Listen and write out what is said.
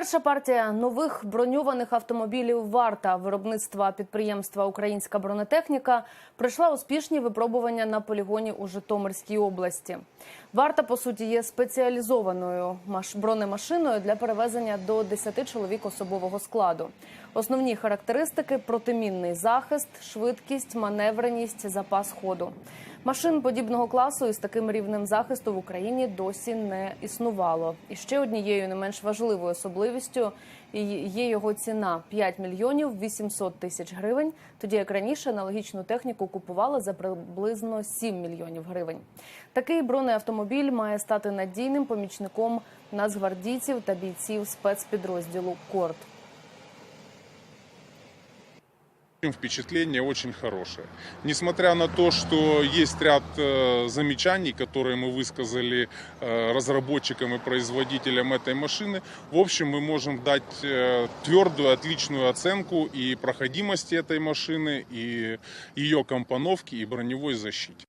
Перша партія нових броньованих автомобілів Варта виробництва підприємства Українська бронетехніка пройшла успішні випробування на полігоні у Житомирській області. Варта по суті є спеціалізованою маш- бронемашиною для перевезення до 10 чоловік особового складу. Основні характеристики протимінний захист, швидкість, маневреність, запас ходу. Машин подібного класу із таким рівнем захисту в Україні досі не існувало. І ще однією не менш важливою особливістю є його ціна 5 мільйонів 800 тисяч гривень. Тоді як раніше аналогічну техніку купували за приблизно 7 мільйонів гривень. Такий бронеавтомобіль має стати надійним помічником нацгвардійців та бійців спецпідрозділу Корт. Впечатление очень хорошее. Несмотря на то, что есть ряд э, замечаний, которые мы высказали э, разработчикам и производителям этой машины, в общем, мы можем дать э, твердую, отличную оценку и проходимости этой машины, и ее компоновки, и броневой защите.